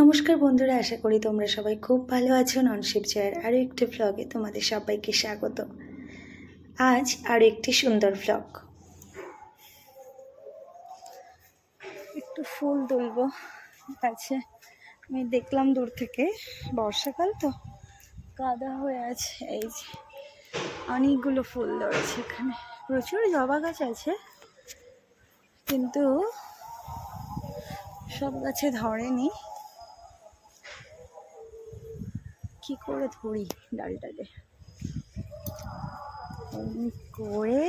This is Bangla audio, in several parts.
নমস্কার বন্ধুরা, আশা করি তোমরা সবাই খুব ভালো আছো ননশিপ চেয়ার আরও একটি ভ্লগে তোমাদের সবাইকে স্বাগত। আজ আরও একটি সুন্দর ভ্লগ একটু ফুল তুলব। আছে আমি দেখলাম দূর থেকে বর্ষাকাল তো কাদা হয়ে আছে। এই যে, অনেকগুলো ফুল ধরেছে এখানে। প্রচুর জবা গাছ আছে, কিন্তু সব গাছে ধরেনি। কি করে ধরি ডালটাকে? করে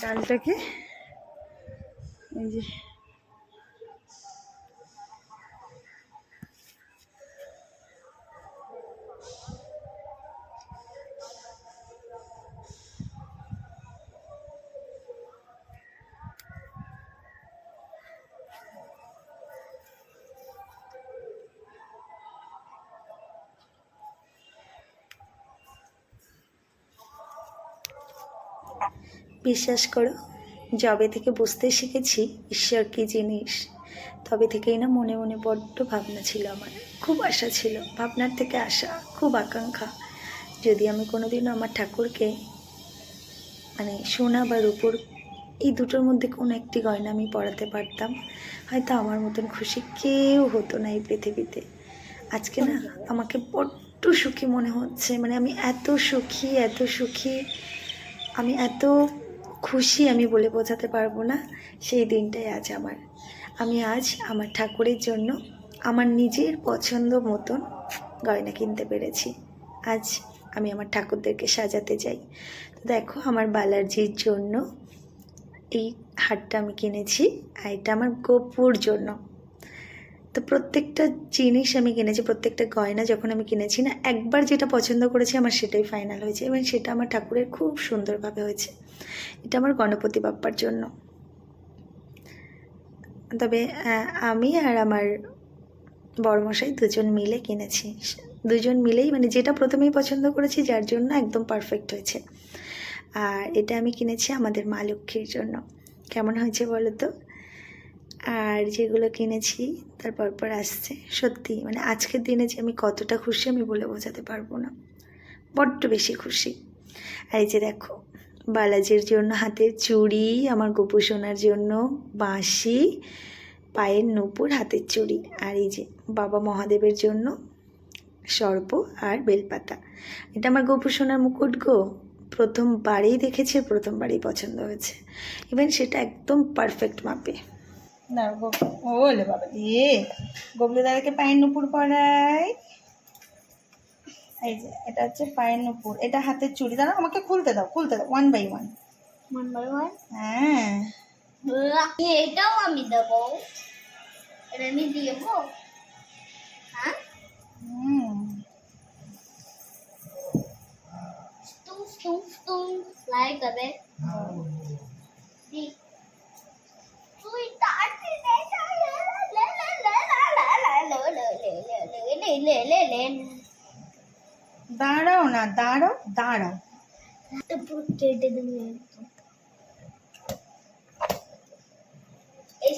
ডালটাকে এই যে বিশ্বাস করো, যবে থেকে বুঝতে শিখেছি ঈশ্বর কী জিনিস, তবে থেকেই না মনে মনে বড্ড ভাবনা ছিল আমার। খুব আশা ছিল, ভাবনার থেকে আশা, খুব আকাঙ্ক্ষা। যদি আমি কোনো কোনোদিনও আমার ঠাকুরকে মানে সোনা বা রূপোর এই দুটোর মধ্যে কোনো একটি গয়না আমি পরাতে পারতাম, হয়তো আমার মতন খুশি কেউ হতো না এই পৃথিবীতে। আজকে না আমাকে বড্ড সুখী মনে হচ্ছে মানে আমি এত সুখী এত সুখী, আমি এত খুশি আমি বলে বোঝাতে পারব না, সেই দিনটাই আজ আমার। আমি আজ আমার ঠাকুরের জন্য আমার নিজের পছন্দ মতন গয়না কিনতে পেরেছি। আজ আমি আমার ঠাকুরদেরকে সাজাতে যাই। তো দেখো আমার বালার্জির জন্য এই হারটা আমি কিনেছি, আর এটা আমার গোপুর জন্য। তো প্রত্যেকটা জিনিস আমি কিনেছি, প্রত্যেকটা গয়না যখন আমি কিনেছি না, একবার যেটা পছন্দ করেছি আমার সেটাই ফাইনাল হয়েছে এবং সেটা আমার ঠাকুরের খুব সুন্দরভাবে হয়েছে। এটা আমার গণপতি বাপ্পার জন্য। তবে আমি আর আমার বড়মশাই দুজন মিলে কিনেছি। দুজন মিলেই মানে যেটা প্রথমেই পছন্দ করেছি, যার জন্য একদম পারফেক্ট হয়েছে। আর এটা আমি কিনেছি আমাদের মা লক্ষ্মীর জন্য। কেমন হয়েছে বলো তো? আর যেগুলো কিনেছি তারপর পর আসছে। সত্যি মানে আজকের দিনে যে আমি কতটা খুশি আমি বলে বোঝাতে পারব না। বড্ড বেশি খুশি। আর এই যে দেখো, বালাজির জন্য হাতের চুড়ি, আমার গোপু সোনার জন্য বাঁশি, পায়ের নূপুর, হাতের চুড়ি। আর এই যে বাবা মহাদেবের জন্য সর্প আর বেলপাতা। এটা আমার গোপু সোনার মুকুট গো। প্রথমবারেই দেখেছে, প্রথমবারেই পছন্দ হয়েছে। ইভেন সেটা একদম পারফেক্ট মাপে। না ওলে বাবা দিয়ে গবলু দাদাকে পায়ের নুপুর পরাই এই যে এটা হচ্ছে পায়ের নুপুর এটা হাতের চুড়ি। দাঁড়া আমাকে খুলতে দাও খুলতে দাও ওয়ান বাই ওয়ান মন বল হয়। হ্যাঁ এটাও আমি দেবো। এটা আমি দেবো। হ্যাঁ? হুম। তুম তুম তুম লাইক করবে দাঁড়াও না দাঁড়াও দাঁড়াও। কেটে দেবে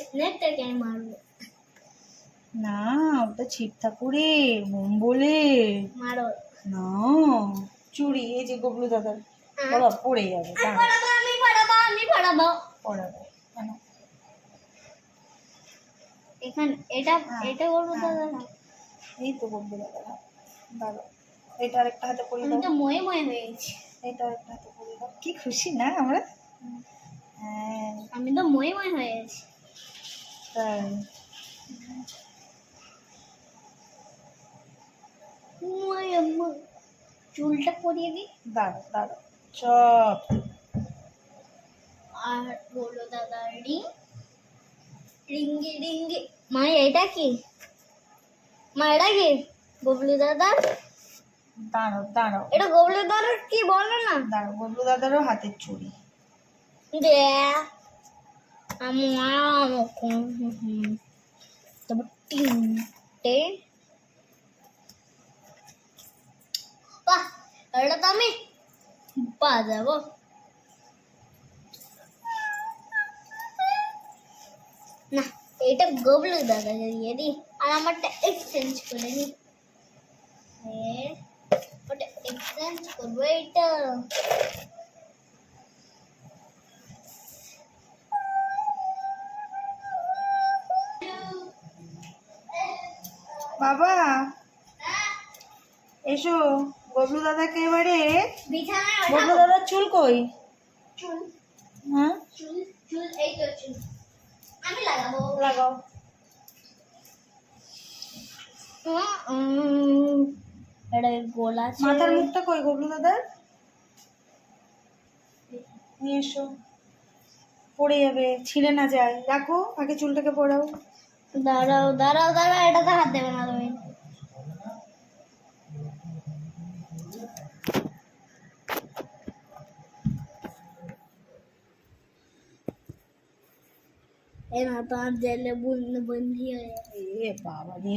স্নেকটাকে আমি মারবো। না ওটা ছিপ ঠাকুরে বোম বলে। মারো। না চুড়ি এই যে গবলু দাদার। বাবা পড়ে যাবে আমি দাঁড়াও। পড়াবো আমি পড়াবো আমি পড়াবো। পড়াবে কেন? এখানে এটা হ্যাঁ, এটা করব হ্যাঁ। দাদা এই তো দাদার হাত দাঁড়াও এটা আরেকটা হাতে আমি দাও। ময়ে ময়ে হয়ে গেছি। এটা আরেকটা হাতে পরিয়ে দাও। কি খুশি না আমরা? হ্যাঁ। আমি তো ময়ে ময়ে হয়ে গেছি। তাই ময়ে। চুলটা পরিয়ে দিই। দাঁড়াও দাঁড়াও। চপ। আর বলো দাদা রিং? রিঙ্গি রিঙ্গি। মা এটা কি? মা এটা কি? ববলু দাদার? দাঁড়ো দাঁড়ো এটা ববলু দাদার কি বলে না? দাঁড়ো ববলু দাদারও হাতের চুড়ি। দে। আমার তারপর তিনটে। বাহ এটা তো আমি বাজাবো। না এটা গোবলু দাদা যদি আর আমারটা এক্সচেঞ্জ করে নি। ওটা এক্সচেঞ্জ করব এটা বাবা এসো। ববলু দাদাকে এবারে ববলু দাদার চুল কই? চুল। হ্যাঁ? চুল চুল এই তো চুল। আমি লাগাবো। লাগাও। এটা গোল মাথার মুখটা কই ববলু দাদার? নিয়ে এসো। পড়ে যাবে ছিঁড়ে না যায়। রাখো আগে চুলটাকে পড়াও দাঁড়াও দাঁড়াও দাঁড়াও এটাতে হাত দেবে না তুমি। এ না তো আর জেলে বন্ধি হয়ে বাবা রে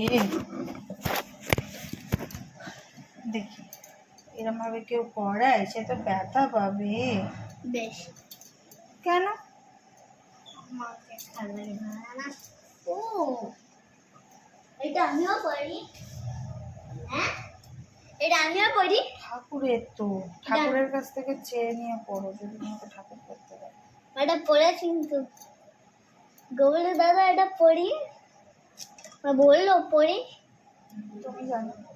দেখি এরম ভাবে কেউ পড়ায় সে তো ব্যথা পাবে। বেশ। কেন? মাকে ভালো লাগে না ও এটা আমিও করি। হ্যাঁ? এটা আমিও করি। ঠাকুরের তো। ঠাকুরের কাছ থেকে চেয়ে নিয়ে পড়ো যদি তোমাকে ঠাকুর করতে পারে। এটা পড়েছি কিন্তু। গোবলে দাদা এটা পড়ি বা বলল পড়ি তুমি জানো সুপার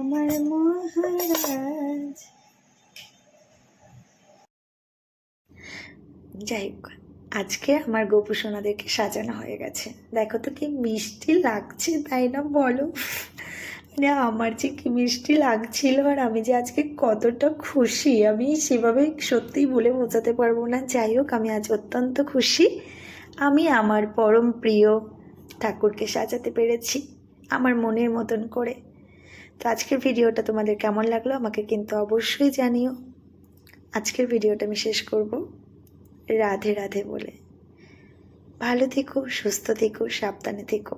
আমার মহারাজ। যাই হোক, আজকে আমার গোপু সোনাদেরকে সাজানো হয়ে গেছে। দেখো তো কি মিষ্টি লাগছে, তাই না বলো? মানে আমার যে কি মিষ্টি লাগছিল, আর আমি যে আজকে কতটা খুশি, আমি সেভাবে সত্যিই বলে বোঝাতে পারব না। যাই হোক, আমি আজ অত্যন্ত খুশি। আমি আমার পরম প্রিয় ঠাকুরকে সাজাতে পেরেছি। আমার মনের মতন করে। তো আজকের ভিডিওটা তোমাদের কেমন লাগল আমাকে কিন্তু অবশ্যই জানিও। আজকের ভিডিওটা আমি শেষ করব রাধে রাধে বলে। ভালো থেকো, সুস্থ থেকো, সাবধানে থেকো।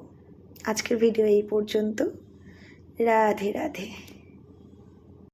আজকের ভিডিও এই পর্যন্ত। রাধে রাধে।